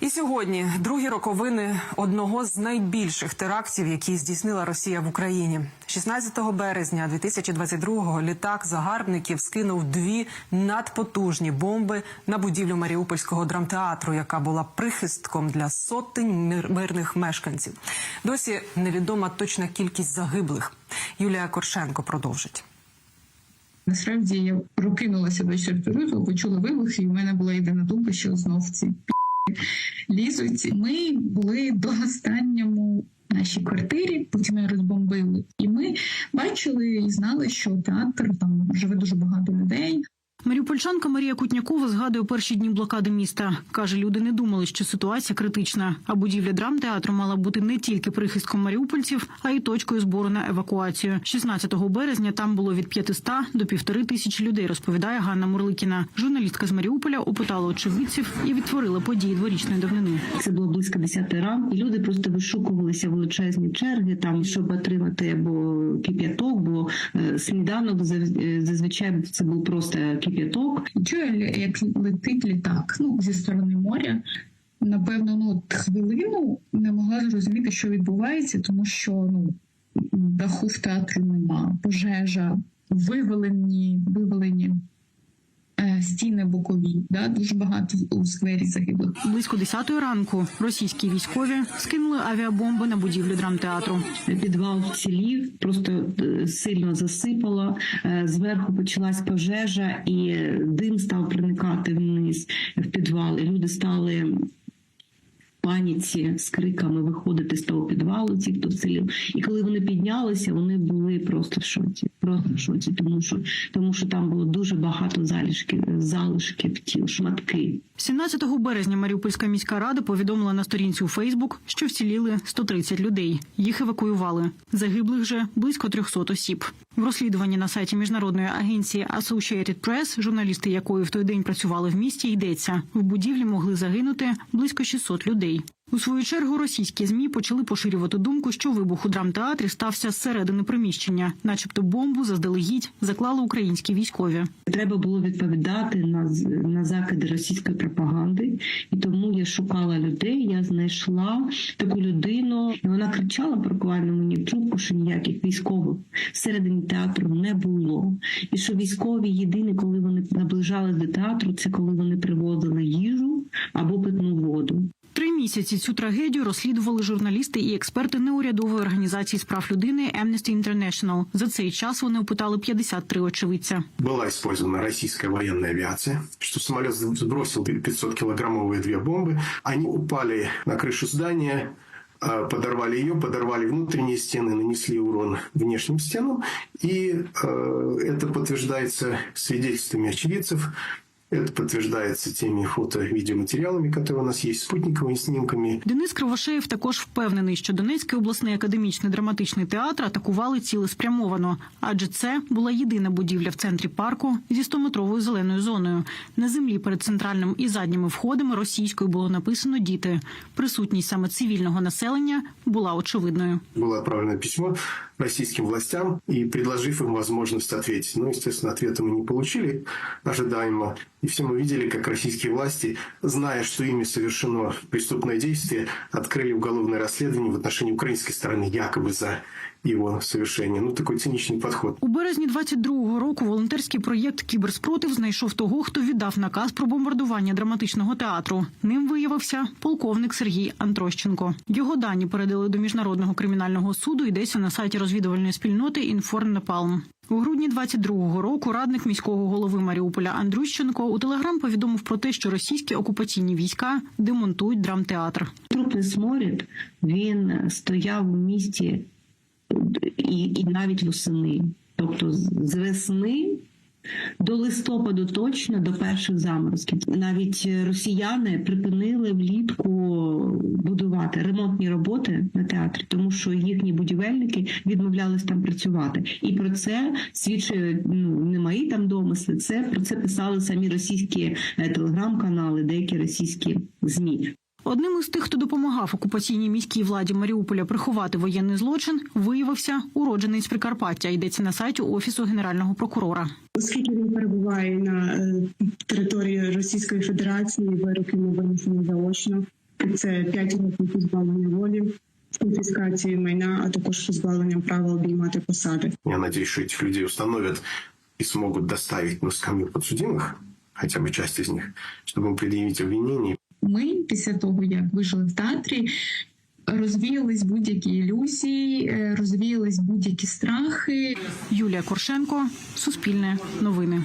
І сьогодні другі роковини одного з найбільших терактів, які здійснила Росія в Україні. 16 березня 2022-го літак загарбників скинув дві надпотужні бомби на будівлю Маріупольського драмтеатру, яка була прихистком для сотень мир- мирних мешканців. Досі невідома точна кількість загиблих. Юлія Коршенко продовжить. Насправді я прокинулася до чертуризу, почула вибух, і в мене була єдина думка, що знов ці лізуть. Ми були до останньому нашій квартирі, потім розбомбили. І ми бачили і знали, що театр там живе дуже багато людей. Маріупольчанка Марія Кутнякова згадує перші дні блокади міста. Каже, люди не думали, що ситуація критична. А будівля драмтеатру мала бути не тільки прихистком маріупольців, а й точкою збору на евакуацію. 16 березня там було від 500 до півтори тисячі людей, розповідає Ганна Мурликіна. Журналістка з Маріуполя опитала очевидців і відтворила події дворічної давнини. Це було близько 10 ранку, і люди просто вишукувалися величезні черги, там щоб отримати або кип'яток, бо е, сніданок е, зазвичай це був просто кип'яток. І чую, як летить літак ну, зі сторони моря. Напевно, ну хвилину не могла зрозуміти, що відбувається, тому що ну даху в театрі нема, пожежа, вивелені, вивалені е, стіни бокові, да, дуже багато у сквері загиблих. Близько 10 ранку російські військові скинули авіабомби на будівлю драмтеатру. Підвал вцілів, просто е, сильно засипало. Е, Зверху почалась пожежа, і дим став проникати вниз в підвал. І люди стали. Паніці з криками виходити з того підвалу, ті, хто вцілів. І коли вони піднялися, вони були просто в шоці. Просто в шоці, тому що тому що там було дуже багато залишків, залишків тіл, шматки. 17 березня Маріупольська міська рада повідомила на сторінці у Фейсбук, що вціліли 130 людей. Їх евакуювали. Загиблих же близько 300 осіб. В розслідуванні на сайті міжнародної агенції Associated Press, журналісти якої в той день працювали в місті, йдеться в будівлі могли загинути близько 600 людей. У свою чергу російські змі почали поширювати думку, що вибух у драмтеатрі стався зсередини приміщення, начебто бомбу заздалегідь заклали українські військові. Треба було відповідати на на закиди російської пропаганди, і тому я шукала людей. Я знайшла таку людину. і Вона кричала буквально мені в трубку, що ніяких військових всередині театру не було. І що військові єдині, коли вони наближались до театру, це коли вони привозили їжу або питну воду. Три місяці цю трагедію розслідували журналісти і експерти неурядової організації з прав людини Amnesty International. За цей час вони опитали 53 очевидця. была использована российская военная авиация, что самолет сбросил 500-килограммовые две бомбы. Они упали на крышу здания, э, подорвали ее, подорвали внутренние стены, нанесли урон внешним стенам. И э, это подтверждается свидетельствами очевидцев, это подтверждается теми фото-видеоматериалами, которые у нас есть, спутниковыми снимками. Денис Кривошеєв також впевнений, що Донецький обласний академічний драматичний театр атакували цілеспрямовано, адже це була єдина будівля в центрі парку зі 100-метровою зеленою зоною. На землі перед центральним і задніми входами російською було написано діти. Присутність саме цивільного населення була очевидною. было отправлено письмо российским властям и предложив им возможность ответить. Ну, естественно, ответа мы не получили ожидаемо. И все мы видели, как российские власти, зная, что ими совершено преступное действие, открыли уголовное расследование в отношении украинской стороны якобы за его совершение. Ну, такой циничный подход. У березні 22-го року волонтерський проєкт Кіберспротив знайшов того, хто віддав наказ про бомбардування драматичного театру. Ним виявився полковник Сергій Антрощенко. Його дані передали до міжнародного кримінального суду. Йдеться на сайті розвідувальної спільноти «Інформнепалм». У грудні 22-го року радник міського голови Маріуполя Андрющенко у телеграм повідомив про те, що російські окупаційні війська демонтують драмтеатр. Трупний сморід він стояв у місті і, і навіть восени. Тобто з весни до листопаду точно до перших заморозків. Навіть росіяни припинили влітку будувати ремонтні роботи на театрі, тому що їхні будівельники відмовлялись там працювати. І про це свідчить ну, не мої там домисли. Це про це писали самі російські е, телеграм-канали, деякі російські змі. Одним із тих, хто допомагав окупаційній міській владі Маріуполя приховати воєнний злочин, виявився уродженець Прикарпаття. Йдеться на сайті офісу генерального прокурора. Оскільки він перебуває на е, території Російської Федерації, вироки йому винесені заочно. Це п'ять років позбавлення волі. конфіскації майна, а також позбавлення права обіймати посади. Я надію, що цих людей встановлять і смогут доставить на скамью подсудимых, хотя бы часть з них, чтобы им предъявить обвинение ми після того, як вижили в театрі, розвіялись будь-які ілюзії, е, розвіялись будь-які страхи. Юлія Коршенко, Суспільне, Новини.